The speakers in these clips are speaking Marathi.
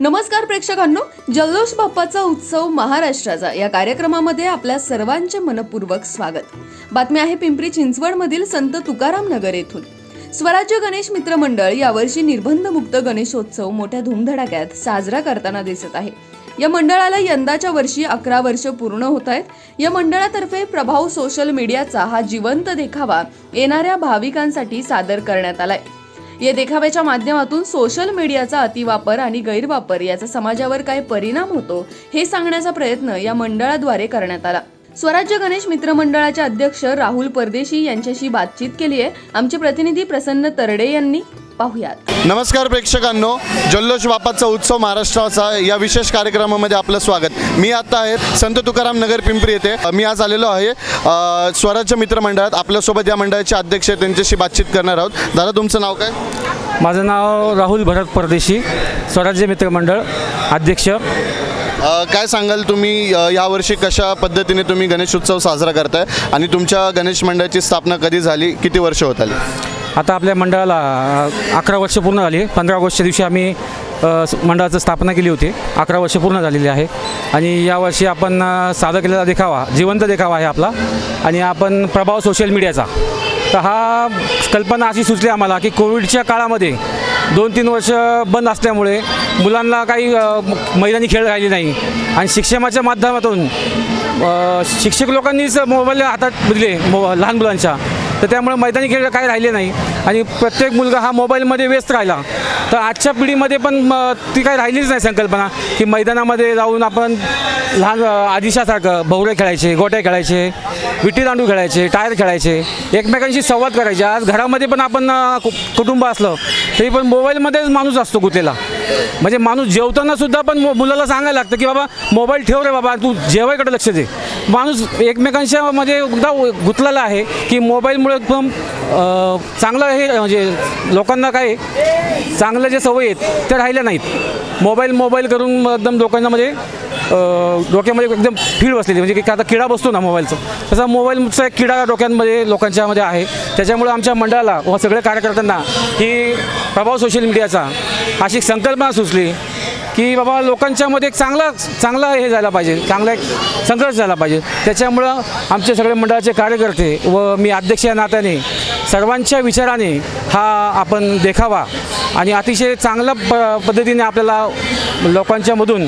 नमस्कार प्रेक्षकांनो जल्लोष बाप्पाचा उत्सव महाराष्ट्राचा. या कार्यक्रमामध्ये आपल्या सर्वांचे मनपूर्वक स्वागत. बातमी आहे पिंपरी चिंचवडमधील संत तुकाराम नगर येथून. स्वराज्य गणेश मित्र मंडळ यावर्षी निर्बंधमुक्त गणेशोत्सव मोठ्या धुमधडाक्यात साजरा करताना दिसत आहे. या मंडळाला यंदाच्या वर्षी अकरा वर्ष पूर्ण होत आहेत. या मंडळातर्फे प्रभाव सोशल मीडियाचा हा जिवंत देखावा येणाऱ्या भाविकांसाठी सादर करण्यात आलाय. या देखाव्याच्या माध्यमातून सोशल मीडियाचा अतिवापर आणि गैरवापर याचा समाजावर काय परिणाम होतो हे सांगण्याचा प्रयत्न या मंडळाद्वारे करण्यात आला. स्वराज्य गणेश मित्र मंडळाचे अध्यक्ष राहुल परदेशी यांच्याशी बातचीत केली आहे आमचे प्रतिनिधी प्रसन्न तरडे यांनी पाहुयात. नमस्कार प्रेक्षकांनो जल्लोष बापाचा उत्सव महाराष्ट्राचा या विशेष कार्यक्रमामध्ये आपलं स्वागत. मी आता आहे संत तुकाराम नगर पिंपरी येथे. मी आज आलेलो आहे अ, स्वराज्य मित्र मंडळात. आपल्यासोबत या मंडळाचे अध्यक्ष आहेत त्यांच्याशी बातचीत करणार आहोत. दादा तुमचं नाव काय? माझं नाव राहुल भरत परदेशी स्वराज्य मित्र मंडळ अध्यक्ष. अ, काय सांगाल तुम्ही? अ, यावर्षी कशा पद्धतीने तुम्ही गणेश उत्सव साजरा करताय? आणि तुमच्या गणेश मंडळाची स्थापना कधी झाली? किती वर्ष होत आली? आता आपल्या मंडळाला अकरा वर्ष पूर्ण झाली. पंधरा ऑगस्टच्या दिवशी आम्ही मंडळाचं स्थापना केली होती. अकरा वर्ष पूर्ण झालेली आहे. आणि यावर्षी आपण सादर केलेला देखावा जिवंत देखावा आहे आपला. आणि आपण प्रभाव सोशल मीडियाचा तर हा कल्पना अशी सुचली आम्हाला की कोविडच्या काळामध्ये दोन तीन वर्ष बंद असल्यामुळे मुलांना काही मैदानी खेळ राहिले नाही. आणि शिक्षणाच्या माध्यमातून शिक्षक लोकांनीच मोबाईल हातात दिले मो लहान मुलांच्या. तर त्यामुळे मैदानी खेळ काही राहिले नाही. आणि प्रत्येक मुलगा हा मोबाईलमध्ये व्यस्त राहिला. तर आजच्या पिढीमध्ये पण ती काही राहिलीच नाही संकल्पना की मैदानामध्ये जाऊन आपण लहान आदिशासारखं भवरे खेळायचे गोट्या खेळायचे विटी दांडू खेळायचे टायर खेळायचे एकमेकांशी संवाद करायचे. आज घरामध्ये पण आपण कु- कुटुंब असलं तरी पण मोबाईलमध्येच माणूस असतो कुठेला म्हणजे माणूस जेवताना सुद्धा पण मु- मुलाला सांगायला लागतं की बाबा मोबाईल ठेव रे बाबा तू जेवायकडे लक्ष दे. माणूस एकमेकांच्या म्हणजे एकदा गुंतलेला आहे की मोबाईलमुळे एकदम चांगलं हे म्हणजे लोकांना काय चांगल्या जे सवयी आहेत त्या राहिल्या नाहीत. मोबाईल मोबाईल करून एकदम लोकांना म्हणजे डोक्यामध्ये एकदम फीड बसलेली म्हणजे की आता किडा बसतो ना मोबाईलचा. तसा मोबाईलचा एक किडा डोक्यांमध्ये लोकांच्यामध्ये आहे. त्याच्यामुळे आमच्या मंडळाला व सगळ्या कार्यकर्त्यांना ही प्रभाव सोशल मीडियाचा अशी एक संकल्पना सुचली की बाबा लोकांच्यामध्ये एक चांगला चांगला हे झाला पाहिजे चांगला एक संघर्ष झाला पाहिजे. त्याच्यामुळं आमचे सगळे मंडळाचे कार्यकर्ते व मी अध्यक्ष या नात्याने सर्वांच्या विचाराने हा आपण देखावा आणि अतिशय चांगल्या प पद्धतीने आपल्याला लोकांच्यामधून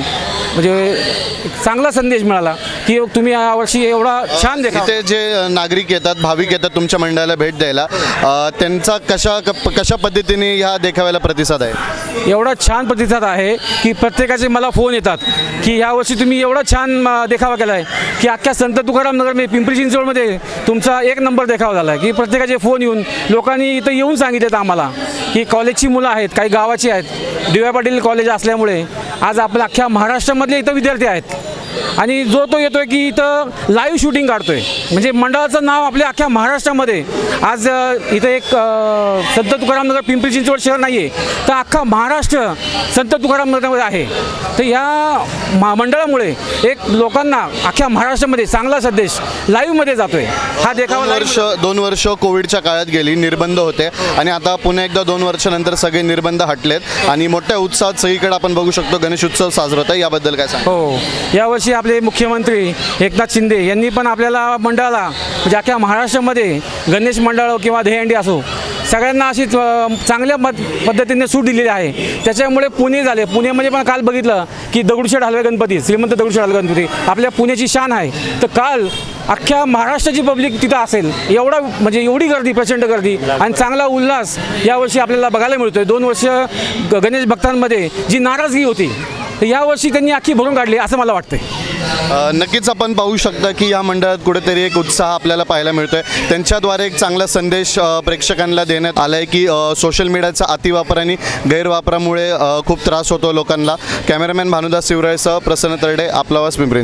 म्हणजे चांगला संदेश मिळाला की तुम्ही यावर्षी एवढा छान देखावा. इथे जे नागरिक येतात भाविक येतात तुमच्या मंडळाला भेट द्यायला त्यांचा कशा क- कशा पद्धतीने ह्या देखाव्याला प्रतिसाद आहे? एवढा छान प्रतिसाद आहे की प्रत्येकाचे मला फोन येतात की यावर्षी तुम्ही एवढा छान देखावा केला आहे की अख्ख्या संत तुकाराम नगर पिंपरी चिंचवडमध्ये तुमचा एक नंबर देखावा झाला आहे की प्रत्येकाचे फोन येऊन लोकांनी इथं येऊन सांगितलेत आम्हाला की कॉलेजची मुलं आहेत काही गावाची आहेत. डी वाय पाटील कॉलेज असल्यामुळे आज आपल्या अख्ख्या महाराष्ट्रामधले इथं विद्यार्थी आहेत. आणि जो तो येतोय की इथं लाईव्ह शूटिंग काढतोय. म्हणजे मंडळाचं नाव आपल्या अख्ख्या महाराष्ट्रामध्ये. आज इथं एक संत तुकाराम नगर पिंपरी चिंचवड शहर नाही आहे तर अख्खा महाराष्ट्र संत तुकाराम नगरमध्ये आहे. तर या मा मंडळामुळे एक लोकांना अख्ख्या महाराष्ट्रामध्ये चांगला संदेश लाईव्हमध्ये जातोय. हा देखावा वर्ष दोन वर्ष कोविडच्या काळात गेली निर्बंध होते. आणि आता पुन्हा एकदा दोन वर्षानंतर सगळे निर्बंध हटलेत. आणि मोठ्या उत्साहात सगळीकडे आपण बघू शकतो गणेश उत्सव साजरा होता याबद्दल काय सांग हो. यावर्षी आपले मुख्यमंत्री एकनाथ शिंदे यांनी पण आपल्याला मंडळाला म्हणजे अख्ख्या महाराष्ट्रामध्ये गणेश मंडळ किंवा दहीहंडी असो सगळ्यांना अशी चांगल्या पद्धतीने सूट दिलेली आहे. त्याच्यामुळे पुणे झाले. पुण्यामध्ये म्हणजे पण काल बघितलं की दगडूशेठ हलवे गणपती श्रीमंत दगडूशेठ हलवे गणपती आपल्या पुण्याची शान आहे. तर काल अख्ख्या महाराष्ट्राची पब्लिक तिथं असेल एवढा म्हणजे एवढी गर्दी प्रचंड गर्दी आणि चांगला उल्हास यावर्षी आपल्याला बघायला मिळतोय. दोन वर्ष ग- गणेश भक्तांमध्ये जी नाराजगी होती तर यावर्षी त्यांनी अख्खी भरून काढली असं मला वाटतंय. नक्कीच आपण पाहू शकता की या मंडळात कुठेतरी एक उत्साह आपल्याला पाहायला मिळतोय. त्यांच्याद्वारे एक चांगला संदेश प्रेक्षकांना देण्यात आला आहे की सोशल मीडियाचा अतिवापर आणि गैरवापरामुळे खूप त्रास होतो लोकांना. कॅमेरामॅन भानुदास शिवरायसह प्रसन्न तरडे आपला वास पिंपरी